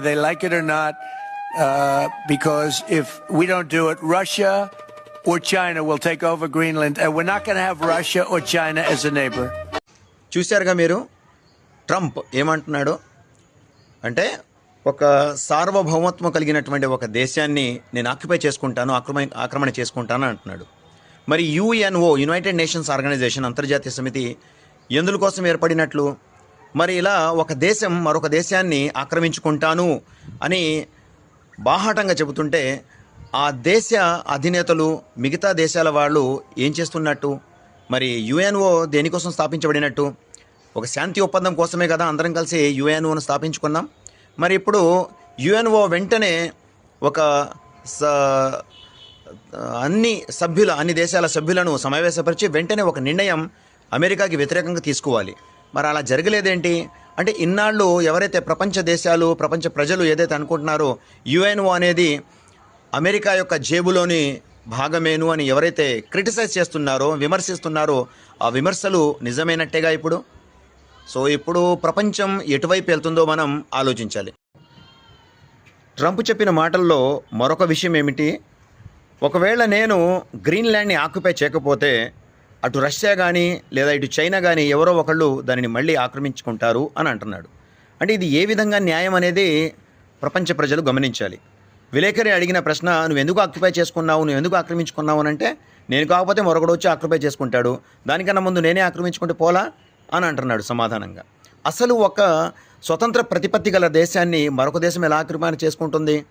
they like it or not, uh, because if we don't do it, Russia or China will take over Greenland, and we're not going to have Russia or China as a neighbor. చూశారుగా మీరు Trump ఏమంటున్నాడు అంటే ఒక సార్వభౌమత్వం కలిగినటువంటి ఒక దేశాన్ని నేను occupy చేసుకుంటాను ఆక్రమ ఆక్రమణ చేసుకుంటాను అంటున్నాడు మరి యుఎన్ఓ యునైటెడ్ నేషన్స్ ఆర్గనైజేషన్ అంతర్జాతీయ సమితి ఎందుల కోసం ఏర్పడినట్లు మరి ఇలా ఒక దేశం మరొక దేశాన్ని ఆక్రమించుకుంటాను అని బాహాటంగా చెబుతుంటే ఆ దేశ అధినేతలు మిగతా దేశాల వాళ్ళు ఏం చేస్తున్నట్టు? మరి యుఎన్ఓ దేనికోసం స్థాపించబడినట్టు? ఒక శాంతి ఒప్పందం కోసమే కదా అందరం కలిసి యుఎన్ఓను స్థాపించుకున్నాం. మరి ఇప్పుడు యుఎన్ఓ వెంటనే ఒక స అన్ని సభ్యుల అన్ని దేశాల సభ్యులను సమావేశపరిచి వెంటనే ఒక నిర్ణయం అమెరికాకి వ్యతిరేకంగా తీసుకోవాలి. మరి అలా జరగలేదేంటి? అంటే ఇన్నాళ్ళు ఎవరైతే ప్రపంచ దేశాలు ప్రపంచ ప్రజలు ఏదైతే అనుకుంటున్నారో యుఎన్ఓ అనేది అమెరికా యొక్క జేబులోని భాగమేను అని ఎవరైతే క్రిటిసైజ్ చేస్తున్నారో విమర్శిస్తున్నారో ఆ విమర్శలు నిజమైనట్టేగా ఇప్పుడు? సో ఇప్పుడు ప్రపంచం ఎటువైపు వెళ్తుందో మనం ఆలోచించాలి. ట్రంప్ చెప్పిన మాటల్లో మరొక విషయం ఏమిటి ఒకవేళ నేను గ్రీన్లాండ్ని ఆక్యుపై చేయకపోతే అటు రష్యా కానీ లేదా ఇటు చైనా కానీ ఎవరో ఒకళ్ళు దానిని మళ్ళీ ఆక్రమించుకుంటారు అని అంటున్నాడు. అంటే ఇది ఏ విధంగా న్యాయం అనేది ప్రపంచ ప్రజలు గమనించాలి. విలేకరి అడిగిన ప్రశ్న నువ్వు ఎందుకు ఆక్యుపై చేసుకున్నావు? నువ్వు ఎందుకు ఆక్రమించుకున్నావు? అని అంటే నేను కాకపోతే మరొకడు వచ్చి ఆక్యుపై చేసుకుంటాడు. దానికన్నా ముందు నేనే ఆక్రమించుకుంటే పోలా? అని అంటున్నాడు సమాధానంగా. అసలు ఒక స్వతంత్ర ప్రతిపత్తి గల దేశాన్ని మరొక దేశం ఎలా ఆక్రమణ చేసుకుంటుంది?